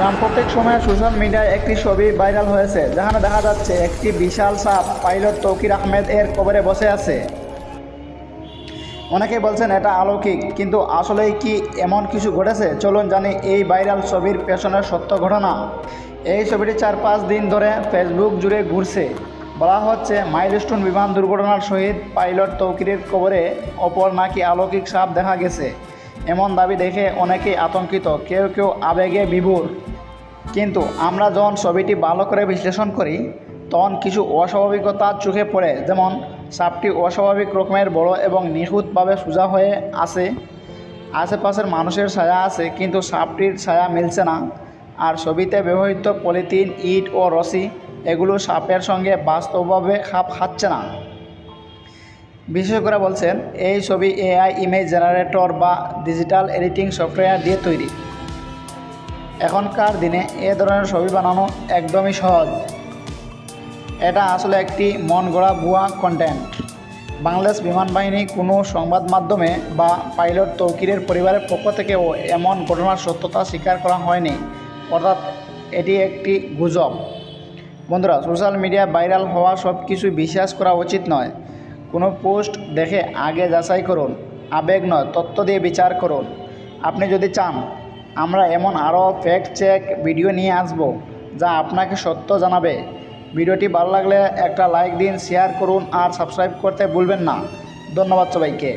সাম্প্রতিক সময়ে সোশ্যাল মিডিয়ায় একটি ছবি ভাইরাল হয়েছে, যেখানে দেখা যাচ্ছে একটি বিশাল সাপ পাইলট তৌকির আহমেদ এর কবরে বসে আছে। অনেকেই বলছেন এটা অলৌকিক, কিন্তু আসলেই কি এমন কিছু ঘটেছে? চলুন জানি এই ভাইরাল ছবির পেছনের সত্য ঘটনা। এই ছবিটি চার পাঁচ দিন ধরে ফেসবুক জুড়ে ঘুরছে। বলা হচ্ছে, মাইলস্টোন বিমান দুর্ঘটনার সহিত পাইলট তৌকিরের কবরে অপর নাকি অলৌকিক সাপ দেখা গেছে। এমন দাবি দেখে অনেকেই আতঙ্কিত, কেউ কেউ আবেগে বিভোর। কিন্তু আমরা যখন ছবিটি ভালো করে বিশ্লেষণ করি, তখন কিছু অস্বাভাবিকতা চোখে পড়ে। যেমন, সাপটি অস্বাভাবিক রকমের বড় এবং নিখুঁতভাবে সোজা হয়ে আছে। আশেপাশের মানুষের ছায়া আছে, কিন্তু সাপটির ছায়া মিলছে না। আর ছবিতে ব্যবহৃত পলিথিন, ইট ও রশি, এগুলো সাপের সঙ্গে বাস্তবভাবে খাপ খাচ্ছে না। বিশেষজ্ঞরা বলছেন, এই ছবি এআই, ইমেজ জেনারেটর বা ডিজিটাল এডিটিং সফটওয়্যার দিয়ে তৈরি। এখনকার দিনে এ ধরনের ছবি বানানো একদমই সহজ। এটা আসলে একটি মন গড়া ভুয়া কন্টেন্ট বাংলাদেশ বিমান বাহিনী কোনো সংবাদ মাধ্যমে বা পাইলট তৌকিরের পরিবারের পক্ষ থেকেও এমন ঘটনার সত্যতা স্বীকার করা হয়নি। অর্থাৎ এটি একটি গুজব। বন্ধুরা সোশ্যাল মিডিয়া ভাইরাল হওয়া সব কিছু বিশ্বাস করা উচিত নয়। কোনো পোস্ট দেখে আগে যাচাই করুন, আবেগ নয়, তথ্য দিয়ে বিচার করুন। আপনি যদি চান আমরা এমন আরও ফ্যাক্ট চেক ভিডিও নিয়ে আসব, যা আপনাকে সত্য জানাবে। ভিডিওটি ভালো লাগলে একটা লাইক দিন শেয়ার করুন, আর সাবস্ক্রাইব করতে ভুলবেন না। ধন্যবাদ সবাইকে।